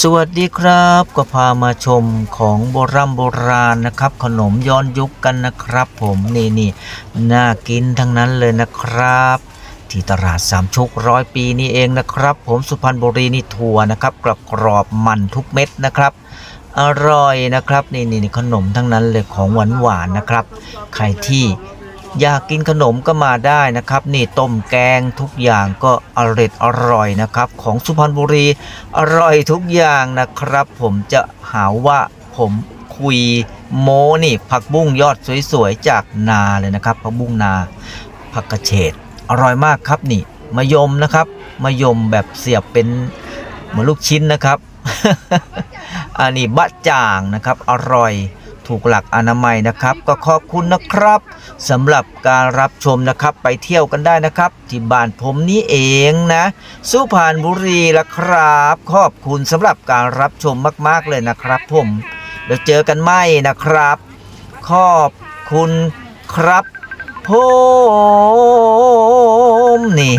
สวัสดีครับก็พามาชมของโบราณโบราณนะครับ ขนมย้อนยุคกันนะครับ ผมนี่นี่น่ากินทั้งนั้นเลยนะครับ ที่ตลาดสามชุกร้อยปีนี่เองนะครับ ผมสุพรรณบุรีนี่ถั่วนะครับกรอบกรอบมันทุกเม็ดนะครับ อร่อยนะครับนี่นี่ขนมทั้งนั้นเลยของหวานหวานนะครับ ใครที่ อยากกินขนมก็มาได้นะครับ นี่ต้มแกงทุกอย่างก็อร่อยอร่อยนะครับ ของสุพรรณบุรีอร่อยทุกอย่างนะครับ ผมจะหาว่าผมคุยโมนี่ผักบุ้งยอดสวยๆจากนาเลยนะครับผักบุ้งนาผักกระเฉดอร่อยมากครับนี่มะยมนะครับมะยมแบบเสียบเป็นเหมือนลูกชิ้นนะครับ อันนี้บะจ่างนะครับ อร่อย ถูกหลักอนามัยนะครับ ก็ขอบคุณนะครับสำหรับการรับชมนะครับไปเที่ยวกันได้นะครับ ที่บ้านผมนี้เองนะสุพรรณบุรีละครับ ขอบคุณสำหรับการรับชมมากๆเลยนะครับผมเดี๋ยวเจอกันใหม่นะครับ ขอบคุณครับผมนี่